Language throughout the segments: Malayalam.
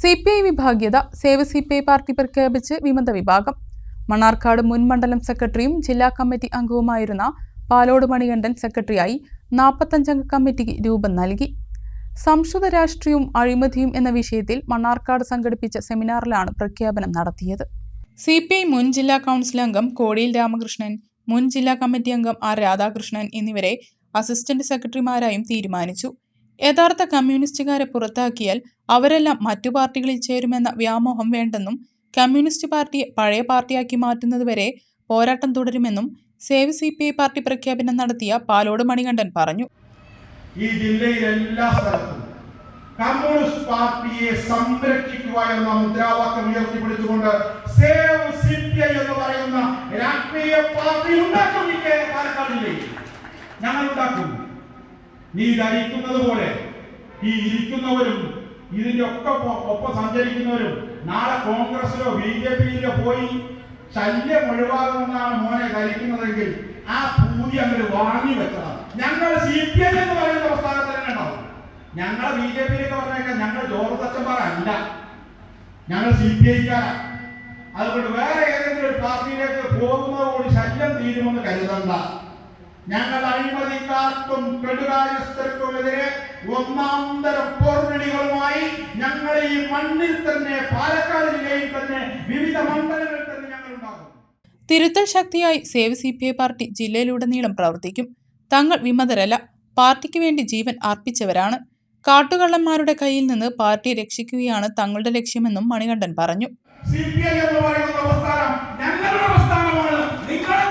സി പി ഐ വിഭാഗീയത save C P I party പ്രഖ്യാപിച്ച് വിമത വിഭാഗം. മണ്ണാർക്കാട് മുൻ മണ്ഡലം സെക്രട്ടറിയും ജില്ലാ കമ്മിറ്റി അംഗവുമായിരുന്ന പാലോട് മണികണ്ഠൻ സെക്രട്ടറിയായി നാൽപ്പത്തഞ്ചംഗ കമ്മിറ്റിക്ക് രൂപം നൽകി. സംശുദ്ധ രാഷ്ട്രീയവും അഴിമതിയും എന്ന വിഷയത്തിൽ മണ്ണാർക്കാട് സംഘടിപ്പിച്ച സെമിനാറിലാണ് പ്രഖ്യാപനം നടത്തിയത്. സി പി ഐ മുൻ ജില്ലാ കൗൺസിൽ അംഗം കോടിയിൽ രാമകൃഷ്ണൻ മുൻ ജില്ലാ കമ്മിറ്റി അംഗം ആർ രാധാകൃഷ്ണൻ എന്നിവരെ അസിസ്റ്റന്റ് സെക്രട്ടറിമാരായും തീരുമാനിച്ചു. യഥാർത്ഥ കമ്മ്യൂണിസ്റ്റുകാരെ പുറത്താക്കിയാൽ അവരെല്ലാം മറ്റു പാർട്ടികളിൽ ചേരുമെന്ന വ്യാമോഹം വേണ്ടെന്നും കമ്മ്യൂണിസ്റ്റ് പാർട്ടിയെ പഴയ പാർട്ടിയാക്കി മാറ്റുന്നതുവരെ പോരാട്ടം തുടരുമെന്നും save C P I party പ്രഖ്യാപനം നടത്തിയ പാലോട് മണികണ്ഠൻ പറഞ്ഞു. ഈ ജില്ലയിൽ എല്ലാ സ്ഥലത്തും കമ്മ്യൂണിസ്റ്റ് പാർട്ടിയെ സംരക്ഷിക്കുക എന്ന മുദ്രാവാക്യം ഉയർത്തിപ്പിടിച്ചുകൊണ്ട് സേവ് സി പി ഐ എന്ന് പറയുന്ന രാഷ്ട്രീയ പാർട്ടി ഉണ്ടാക്കും പാലക്കാട് പാലക്കാടില്ലേ ഞങ്ങൾ ഉണ്ടാക്കും നീ ധരിക്കുന്നത് പോലെ ഈ ഇരിക്കുന്നവരും ഇതിന്റെ ഒക്കെ ഒപ്പം- സഞ്ചരിക്കുന്നവരും നാളെ കോൺഗ്രസിലോ ബി ജെ പിയിലോ പോയി ശല്യം ഒഴിവാകുമെന്നാണ് മോനെ ധരിക്കുന്നതെങ്കിൽ ആ പൂതി അങ്ങനെ വാങ്ങി വെച്ചതാണ്. ഞങ്ങൾ സി പി എം എന്ന് പറയുന്ന പ്രസ്ഥാനത്തിൽ തന്നെ ഉണ്ടാവും. ഞങ്ങൾ ബി ജെ പി എന്ന് പറഞ്ഞേക്കാം ഞങ്ങൾ ജോർജ് അച്ഛന്മാരല്ല ഞങ്ങൾ സി പി ഐക്കാരാണ് അതുകൊണ്ട് വേറെ ഏതെങ്കിലും ഒരു പാർട്ടിയിലേക്ക് പോകുന്നതോട് ശല്യം തീരുമെന്ന് കരുതണ്ട. ഞങ്ങൾ അഴിമതിക്കാർക്കും കെടുകാര്യസ്ഥർക്കുമെതിരെ ഒന്നാം തരം പോർവിളികളുമായി ഞങ്ങളെ ഈ മണ്ണിൽ തന്നെ പാലക്കാട് ജില്ലയിൽ തന്നെ വിവിധ മണ്ഡലങ്ങളിൽ തന്നെ ഞങ്ങൾ ഉണ്ടാകും തിരുത്തൽ ശക്തിയായി save C P I party ജില്ലയിലുടനീളം പ്രവർത്തിക്കും. തങ്ങൾ വിമതരല്ല പാർട്ടിക്ക് വേണ്ടി ജീവൻ അർപ്പിച്ചവരാണ്. കാട്ടുകള്ളന്മാരുടെ കയ്യിൽ നിന്ന് പാർട്ടിയെ രക്ഷിക്കുകയാണ് തങ്ങളുടെ ലക്ഷ്യമെന്നും മണികണ്ഠൻ പറഞ്ഞു. സി പി ഐ എന്ന് പറയുന്ന പ്രസ്ഥാനം ഞങ്ങളുടെ പ്രസ്ഥാനമാണ്. നിങ്ങളെ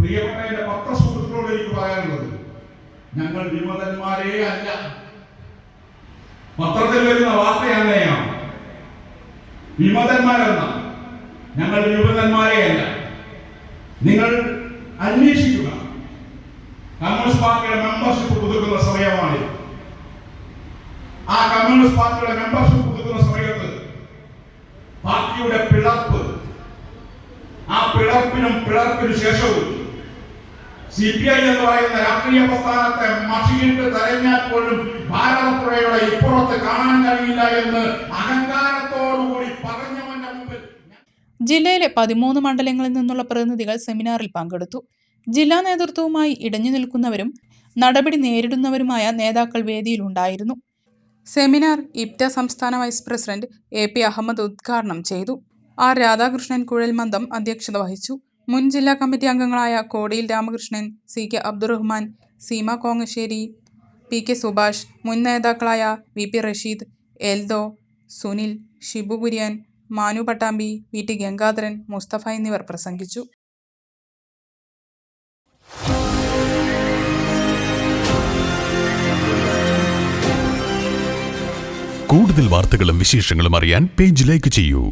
പ്രിയപ്പെട്ട എന്റെ പത്രസുഹൃത്തുക്കളോട് എനിക്ക് പറയാനുള്ളത് ഞങ്ങൾ വിമതന്മാരേ അല്ല. പത്രത്തിൽ വരുന്ന വാർത്ത അങ്ങനെയാണ്. വിമതന്മാരെന്ന ഞങ്ങൾ വിമതന്മാരേ അല്ല. നിങ്ങൾ അന്വേഷിക്കുക. കമ്മ്യൂണിസ്റ്റ് പാർട്ടിയുടെ മെമ്പർഷിപ്പ് പുതുക്കുന്ന സമയമാണ്. ആ കമ്മ്യൂണിസ്റ്റ് പാർട്ടിയുടെ മെമ്പർഷിപ്പ് പുതുക്കുന്ന സമയത്ത് പാർട്ടിയുടെ പിളർപ്പ് ആ പിളർപ്പിനും പിളർപ്പിനു ശേഷവും സി പി ഐ എന്ന് പറയുന്ന രാഷ്ട്രീയ പ്രസ്ഥാനത്തെ മഷിയിട്ട് തരഞ്ഞാൽ പോലും ഭാരതപ്പുഴയുടെ ഇപ്പുറത്ത് കാണാൻ കഴിയില്ല എന്ന് അഹങ്കാരത്തോടുകൂടി പറഞ്ഞവന്റെ മുമ്പിൽ ജില്ലയിലെ പതിമൂന്ന് മണ്ഡലങ്ങളിൽ നിന്നുള്ള പ്രതിനിധികൾ സെമിനാറിൽ പങ്കെടുത്തു. ജില്ലാ നേതൃത്വവുമായി ഇടഞ്ഞു നിൽക്കുന്നവരും നടപടി നേരിടുന്നവരുമായ നേതാക്കൾ വേദിയിലുണ്ടായിരുന്നു സെമിനാർ ഇപ്റ്റ സംസ്ഥാന vice president A P Ahammed ഉദ്ഘാടനം ചെയ്തു. ആർ രാധാകൃഷ്ണൻ കുഴൽമന്ദം അധ്യക്ഷത വഹിച്ചു. മുൻ ജില്ലാ കമ്മിറ്റി അംഗങ്ങളായ Kodiyil Ramakrishnan C K Abdurahman Seema Kongassery P K Subhash മുൻ നേതാക്കളായ V P Rasheed Eldho Sunil Shibu Kurian Manu Pattambi V T Gangadharan Musthafa എന്നിവർ പ്രസംഗിച്ചു. കൂടുതൽ വാർത്തകളും വിശേഷങ്ങളും അറിയാൻ പേജ് ലൈക്ക് ചെയ്യൂ.